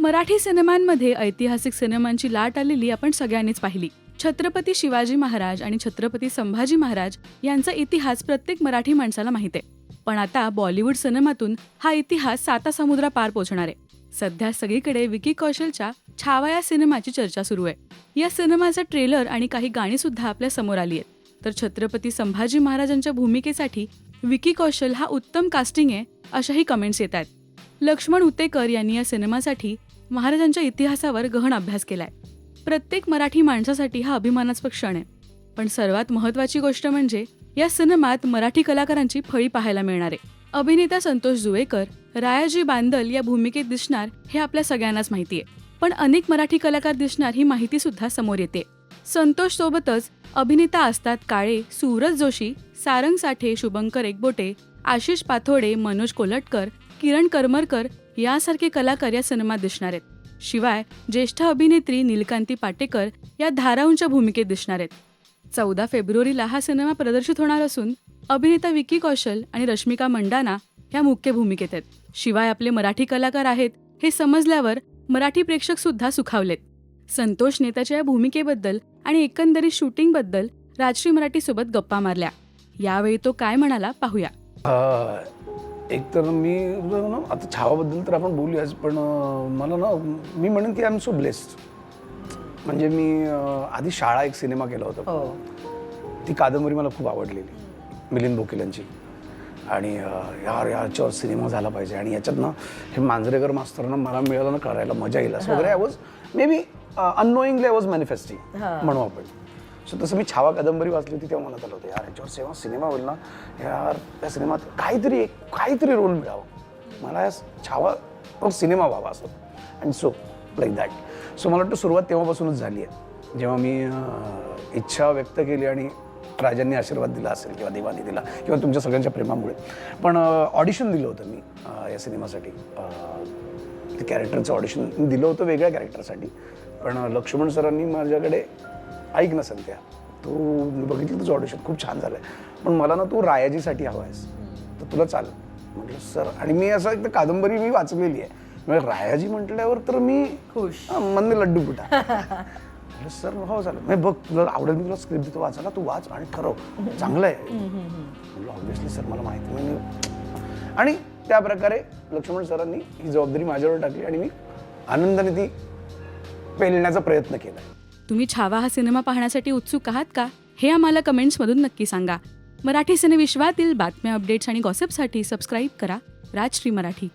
मराठी सिनेमांमध्ये ऐतिहासिक सिनेमांची लाट आलेली आपण सगळ्यांनीच पाहिली. छत्रपती शिवाजी महाराज आणि छत्रपती संभाजी महाराज यांचा इतिहास प्रत्येक मराठी माणसाला माहीत आहे. पण आता बॉलिवूड सिनेमातून हा इतिहास साता समुद्रा पार पोहोचणार आहे. सध्या सगळीकडे विकी कौशलच्या छावा या सिनेमाची चर्चा सुरू आहे. या सिनेमाचं ट्रेलर आणि काही गाणी सुद्धा आपल्यासमोर आली आहेत. तर छत्रपती संभाजी महाराजांच्या भूमिकेसाठी विकी कौशल हा उत्तम कास्टिंग आहे अशाही कमेंट्स येत आहेत. लक्ष्मण उतेकर यांनी या सिनेमासाठी महाराजांच्या इतिहासावर गहन अभ्यास केलाय. प्रत्येक मराठी माणसासाठी हा अभिमानास्पद क्षण आहे. पण सर्वात महत्वाची गोष्ट म्हणजे या सिनेमात मराठी कलाकारांची फळी पाहायला मिळणार आहे. अभिनेता संतोष जुवेकर रायाजी बांदल या भूमिकेत दिसणार हे आपल्या सगळ्यांनाच माहिती आहे. पण अनेक मराठी कलाकार दिसणार ही माहिती सुद्धा समोर येते. संतोष सोबतच अभिनेता असतात काळे सूरज जोशी सारंग साठे शुभंकर एकबोटे आशिष पाथोडे मनोज कोलटकर किरण करमरकर यासारखे कलाकार या सिनेमात दिसणार आहेत. शिवाय ज्येष्ठ अभिनेत्री नीलकांती पाटेकर या धाराऊंच्या भूमिकेत दिसणार आहेत. चौदा फेब्रुवारीला हा सिनेमा प्रदर्शित होणार असून अभिनेता विकी कौशल आणि रश्मिका मंडाना ह्या मुख्य भूमिकेत आहेत. शिवाय आपले मराठी कलाकार आहेत हे समजल्यावर मराठी प्रेक्षक सुद्धा सुखावलेत. संतोष नेताच्या या भूमिकेबद्दल आणि एकंदरीत शूटिंगबद्दल राजश्री मराठी सोबत गप्पा मारल्या. यावेळी तो काय म्हणाला पाहूया. अ, एक तर मी ना आता छावाबद्दल तर आपण बोलूयाच पण मला ना मी म्हणेन की आय एम सो ब्लेस्ड. म्हणजे मी आधी शाळा एक सिनेमा केला होता. हो. ती कादंबरी मला खूप आवडलेली मिलिंद बोकील यांची आणि यार याच्यावर सिनेमा झाला पाहिजे. आणि याच्यात ना हे मांजरेकर मास्तरांना मला मिळालं ना करायला मजा येईल असं वगैरे. I was maybe unknowingly I was manifesting. म्हणू आपण. सो तसं मी छावा कादंबरी वाचली होती तेव्हा मनात आलं होतं यार याच्यावर सेवा सिनेमा होईल ना? यार त्या सिनेमात काहीतरी एक काहीतरी रोल मिळावं. मला या छावा तो सिनेमा व्हावा असं. And so like that so मला वाटतं सुरुवात तेव्हापासूनच झाली आहे. जेव्हा मी इच्छा व्यक्त केली आणि राजांनी आशीर्वाद दिला असेल किंवा देवानी दिला किंवा तुमच्या सगळ्यांच्या प्रेमामुळे. पण ऑडिशन दिलं होतं मी या सिनेमासाठी. ते कॅरेक्टरचं ऑडिशन दिलं होतं वेगळ्या कॅरेक्टरसाठी पण लक्ष्मण सरांनी माझ्याकडे ऐक ना संध्या तू मी बघितलं तुझं ऑडिशन खूप छान झालं आहे पण मला ना तू रायाजीसाठी हवा आहेस तर तुला चाल. म्हटलं सर आणि मी असं एक तर कादंबरी मी वाचलेली आहे. म्हणजे रायाजी म्हटल्यावर तर मी खुश. मनने लड्डू म्हटलं सर हो चालेल. नाही बघ तुला आवडेल मी तुला स्क्रिप्ट देतो वाचायला तू वाच आणि ठरव. चांगलं आहे म्हटलं ऑब्व्हियसली सर मला माहिती नाही. आणि त्या प्रकारे लक्ष्मण सरांनी ही जबाबदारी माझ्यावर टाकली आणि मी आनंदाने ती पेलण्याचा प्रयत्न केला. तुम्ही छावा हा सिनेमा पाहण्यासाठी उत्सुक आहात का? हे आम्हाला कमेंट्समधून नक्की सांगा. मराठी सिनेविश्वातील बातम्या अपडेट्स आणि गॉसिपसाठी सबस्क्राईब करा. राजश्री मराठी.